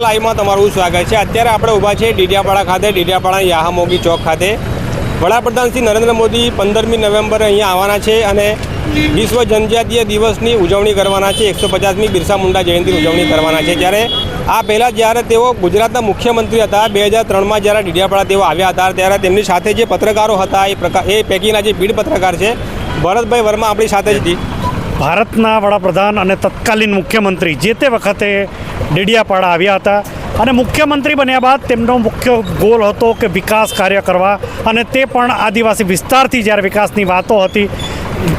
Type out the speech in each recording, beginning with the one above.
લાઈવમાં તમારું સ્વાગત છે. અત્યારે આપણે ઊભા છે ડીડિયાપાડા ખાતે, ડીડિયાપાડા યાહામોગી ચોક ખાતે. વડાપ્રધાન શ્રી નરેન્દ્ર મોદી પંદરમી નવેમ્બરે અહીંયા આવવાના છે અને વિશ્વ જનજાતીય દિવસની ઉજવણી કરવાના છે. એકસો પચાસમી બિરસા મુંડા જયંતિની ઉજવણી કરવાના છે. ત્યારે આ પહેલાં જ્યારે તેઓ ગુજરાતના મુખ્યમંત્રી હતા, બે હજાર ત્રણમાં જ્યારે ડીડિયાપાડા તેઓ આવ્યા હતા, ત્યારે તેમની સાથે જે પત્રકારો હતા, એ પ્રકાર એ પૈકીના જે ભીડ પત્રકાર છે, ભરતભાઈ વર્મા આપણી સાથે જ ભારતના વડાપ્રધાન અને તત્કાલીન મુખ્યમંત્રી જે તે વખતે ડેડિયાપાડા આવ્યા હતા અને મુખ્યમંત્રી બન્યા બાદ તેમનો મુખ્ય ગોલ હતો કે વિકાસ કાર્ય કરવા અને તે પણ આદિવાસી વિસ્તારથી જ્યારે વિકાસની વાતો હતી,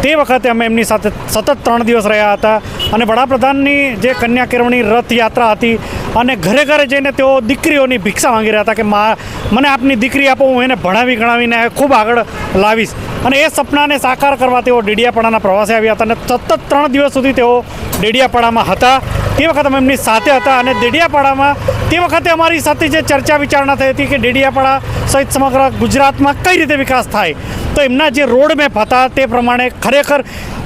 તે વખતે અમે એમની સાથે સતત ત્રણ દિવસ રહ્યા હતા અને વડાપ્રધાનની જે કન્યા કેળવણી રથયાત્રા હતી અને ઘરે ઘરે જઈને તેઓ દીકરીઓની ભિક્ષા માંગી રહ્યા હતા કે મા, મને આપની દીકરી આપો, હું એને ભણાવી ગણાવીને ખૂબ આગળ લાવીશ. અને એ સપનાને સાકાર કરવા તેઓ ડેડિયાપાડાના પ્રવાસે આવ્યા હતા અને સતત ત્રણ દિવસ સુધી તેઓ ડેડિયાપાડામાં હતા. તે વખત અમે એમની સાથે હતા અને દેડિયાપાડામાં તે વખતે અમારી સાથે જે ચર્ચા વિચારણા થઈ હતી કે ડેડિયાપાડા સહિત સમગ્ર ગુજરાતમાં કઈ રીતે વિકાસ થાય, તો એમના જે રોડ મેપ હતા તે પ્રમાણે ખરેખર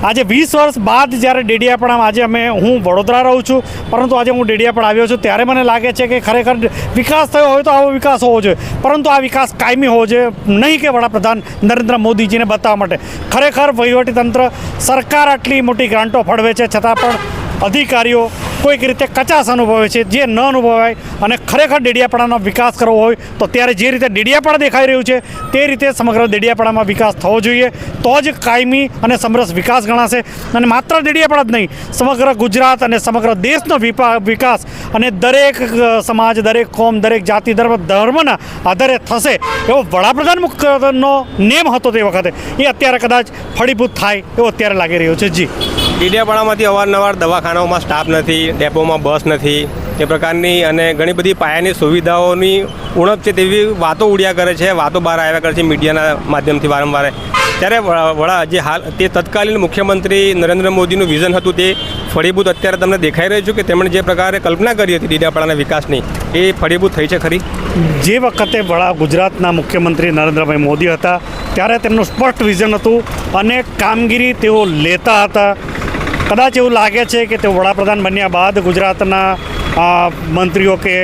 આજે વીસ વર્ષ બાદ જ્યારે ડેડિયાપાડામાં આજે અમે, હું વડોદરા રહું છું, પરંતુ આજે હું ડેડિયાપાડા આવ્યો છું, ત્યારે મને લાગે છે કે ખરેખર વિકાસ થયો હોય તો આવો વિકાસ હોવો જોઈએ, પરંતુ આ વિકાસ કાયમી હોવો જોઈએ, નહીં કે વડાપ્રધાન નરેન્દ્ર મોદીજીને બતાવવા માટે. ખરેખર વહીવટીતંત્ર સરકાર આટલી મોટી ગ્રાન્ટો ફળવે છે, છતાં પણ અધિકારીઓ કોઈક રીતે કચાશ અનુભવે છે, જે ન અનુભવાય અને ખરેખર ડેડિયાપાડાનો વિકાસ કરવો હોય તો ત્યારે જે રીતે ડેડિયાપાડા દેખાઈ રહ્યું છે, તે રીતે સમગ્ર ડેડિયાપાડામાં વિકાસ થવો જોઈએ. તો જ કાયમી અને સમરસ વિકાસ ગણાશે. અને માત્ર ડેડિયાપાડા જ નહીં, સમગ્ર ગુજરાત અને સમગ્ર દેશનો વિકાસ અને દરેક સમાજ, દરેક કોમ, દરેક જાતિ, ધર્મ, ધર્મના આધારે થશે એવો વડાપ્રધાન મુખ્યનો નેમ હતો તે વખતે. એ અત્યારે કદાચ ફળીભૂત થાય એવો અત્યારે લાગી રહ્યો છે. જી. ડીડિયાપાડામાંથી અવારનવાર દવાખાનાઓમાં સ્ટાફ નથી, ડેપોમાં બસ નથી, એ પ્રકારની અને ઘણી બધી પાયાની સુવિધાઓની ઉણપ છે તેવી વાતો ઉડ્યા કરે છે, વાતો બહાર આવ્યા કરે છે મીડિયાના માધ્યમથી વારંવાર. ત્યારે વડા જે હાલ, તે તત્કાલીન મુખ્યમંત્રી નરેન્દ્ર મોદીનું વિઝન હતું તે ફળીભૂત અત્યારે તમને દેખાઈ રહ્યું છે કે તેમણે જે પ્રકારે કલ્પના કરી હતી ડીડિયાપાડાના વિકાસની, એ ફળીભૂત થઈ છે ખરી? જે વખતે વડા ગુજરાતના મુખ્યમંત્રી નરેન્દ્રભાઈ મોદી હતા, ત્યારે તેમનું સ્પષ્ટ વિઝન હતું અને કામગીરી તેઓ લેતા હતા. કદાચ એવું લાગે છે કે તેઓ વડાપ્રધાન બન્યા બાદ ગુજરાતના મંત્રીઓ કે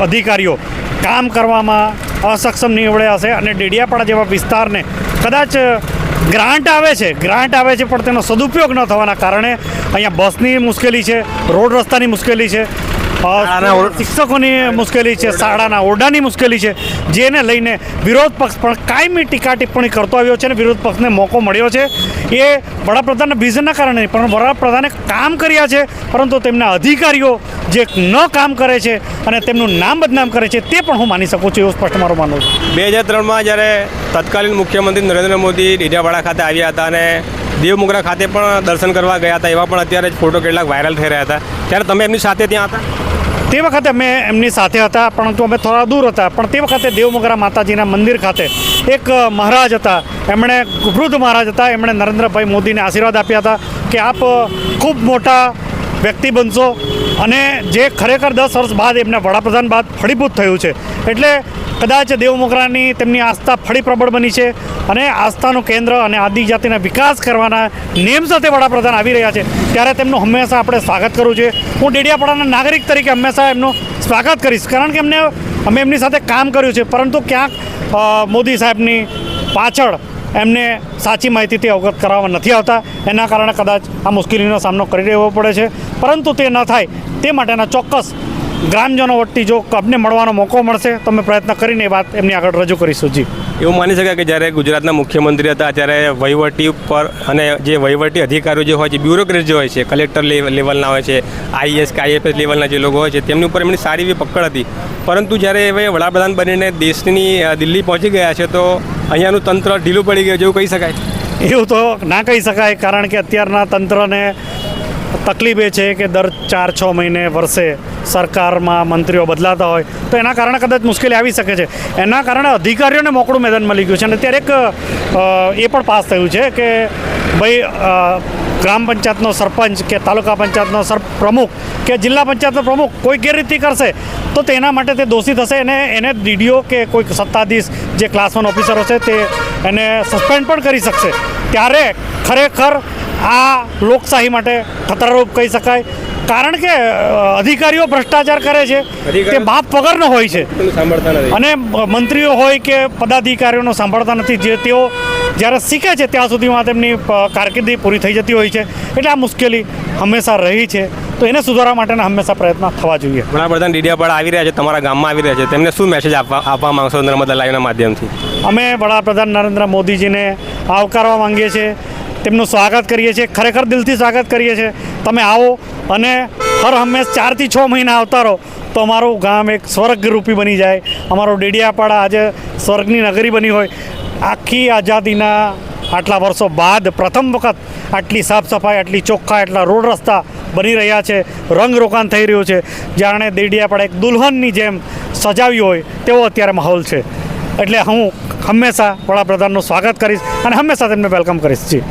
અધિકારીઓ કામ કરવામાં અસક્ષમ નીવડ્યા હશે અને ડેડિયાપાડા જેવા વિસ્તારને કદાચ ગ્રાન્ટ આવે છે, ગ્રાન્ટ આવે છે, પણ તેનો સદુપયોગ ન થવાના કારણે અહીંયા બસની મુશ્કેલી છે, રોડ રસ્તાની મુશ્કેલી છે શિક્ષકોની મુશ્કેલી છે, શાળાના ઓરડાની મુશ્કેલી છે, જેને લઈને વિરોધ પક્ષ પણ કાયમી ટીકા ટિપ્પણી કરતો આવ્યો છે અને વિરોધ પક્ષને મોકો મળ્યો છે. એ વડાપ્રધાનના વિઝનના કારણે પણ વડાપ્રધાને કામ કર્યા છે, પરંતુ તેમના અધિકારીઓ જે ન કામ કરે છે અને તેમનું નામ બદનામ કરે છે, તે પણ હું માની શકું છું, એવું સ્પષ્ટ મારું માનવું છે. બે હજાર ત્રણમાં જ્યારે તત્કાલીન મુખ્યમંત્રી નરેન્દ્ર મોદી ડીડિયાપાડા ખાતે આવ્યા હતા અને દેવમુગરા ખાતે પણ દર્શન કરવા ગયા હતા. એવા પણ અત્યારે જ ફોટો કેટલાક વાયરલ થઈ રહ્યા હતા. ત્યારે તમે એમની સાથે ત્યાં હતા? તે વખતે અમે એમની સાથે હતા, પરંતુ અમે થોડા દૂર હતા. પણ તે વખતે દેવમોગરા માતાજીના મંદિર ખાતે એક મહારાજ હતા. એમણે વૃદ્ધ મહારાજ હતા. એમણે નરેન્દ્રભાઈ મોદીને આશીર્વાદ આપ્યા હતા કે આપ ખૂબ મોટા વ્યક્તિ બનશો અને જે ખરેખર દસ વર્ષ બાદ એમને વડાપ્રધાન બાદ ફળીભૂત થયું છે. એટલે કદાચ દેવમોગરાની તેમની આસ્થા ફળી પ્રબળ બની છે અને આસ્થાનું કેન્દ્ર અને આદિજાતિના વિકાસ કરવાના નેમ સાથે વડાપ્રધાન આવી રહ્યા છે, ત્યારે તેમનું હંમેશા આપણે સ્વાગત કરવું છે હું ડેડિયાપાડાના નાગરિક તરીકે હંમેશા એમનું સ્વાગત કરીશ, કારણ કે એમને અમે એમની સાથે કામ કર્યું છે, પરંતુ ક્યાંક મોદી સાહેબની પાછળ એમને સાચી માહિતીથી અવગત કરાવવા નથી આવતા. એના કારણે કદાચ આ મુશ્કેલીનો સામનો કરી રહેવો પડે છે. પરંતુ તે ન થાય. તે માટેના ચોક્કસ ગ્રામજનો વતી જો કબને મળવાનો મોકો મળશે, તો અમે પ્રયત્ન કરીને વાત એમની આગળ રજૂ કરીશું. જી. એવું માની શકાય કે જ્યારે ગુજરાતના મુખ્યમંત્રી હતા, ત્યારે વહીવટી પર અને જે વહીવટી અધિકારીઓ જે હોય છે, બ્યુરોક્રેટ જે હોય છે, કલેક્ટર લેવ- લેવલના હોય છે આઈએસ કે આઈએફએસ લેવલના જે લોકો હોય છે, તેમની ઉપર એમની સારી એવી પકડ હતી. પરંતુ જ્યારે હવે વડાપ્રધાન બનીને દેશની દિલ્હી પહોંચી ગયા છે, તો અહીંયાનું તંત્ર ઢીલું પડી ગયું, જેવું કહી શકાય. એવું તો ના કહી શકાય, કારણ કે અત્યારના તંત્રને તકલીફ એ છે કે દર ચાર, છ મહિને વર્ષે સરકારમાં મંત્રીઓ બદલાતા હોય, તો એના કારણે કદાચ મુશ્કેલી આવી શકે છે. એના કારણે અધિકારીઓને મોકળું મેદાન મળી ગયું છે. અને અત્યારે એક એ પણ પાસ થયું છે કે, ભાઈ ગ્રામ પંચાયતનો સરપંચ કે તાલુકા પંચાયતનો સર પ્રમુખ કે જિલ્લા પંચાયતનો પ્રમુખ કોઈ ગેરરીતિ કરશે તો તેના માટે તે દોષી થશે અને એને ડીડીઓ કે કોઈ સત્તાધીશ જે ક્લાસ વન ઓફિસરો છે તે એને સસ્પેન્ડ પણ કરી શકશે. ત્યારે ખરેખર આ લોકશાહી માટે ખતરારૂપ કહી શકાય. કારણ કે અધિકારીઓ ભ્રષ્ટાચાર કરે છે. તે બાપ વગરનો હોય છે. અને મંત્રીઓ હોય કે પદાધિકારીઓનો સાંભળતા નથી. જે તેઓ જ્યારે શીખે છે ત્યાં સુધીમાં તેમની કારકિર્દી પૂરી થઈ જતી હોય છે. એટલે આ મુશ્કેલી હંમેશા રહી છે. તો એને સુધારવા માટેના હંમેશા પ્રયત્ન થવા જોઈએ. વડાપ્રધાન ડીડીયાપાડા આવી રહ્યા છે તમારા ગામમાં આવી રહ્યા છે. તેમને શું મેસેજ આપવા આપવા માંગશો નર્મદા લાઈવના માધ્યમથી? અમે વડાપ્રધાન નરેન્દ્ર મોદીજીને આવકારવા માંગીએ છીએ. તેમનું સ્વાગત કરીએ છીએ. ખરેખર દિલથી સ્વાગત કરીએ છીએ. તમે આવો અને હર હંમેશ ચારથી છ મહિના આવતા રહો. તો અમારું ગામ એક સ્વર્ગરૂપી બની જાય. અમારો ડેડિયાપાડા આજે સ્વર્ગની નગરી બની હોય. આખી આઝાદીના આટલા વર્ષો બાદ પ્રથમ વખત આટલી સાફ સફાઈ, આટલી ચોખ્ખા, આટલા રોડ રસ્તા બની રહ્યા છે, રંગ રોકાણ થઈ રહ્યું છે. જાણે દેડિયાપાડા એક દુલ્હનની જેમ સજાવી હોય તેવો અત્યારે માહોલ છે. એટલે હું હંમેશા વડાપ્રધાનનું સ્વાગત કરીશ અને હંમેશા તેમને વેલકમ કરીશ. જી.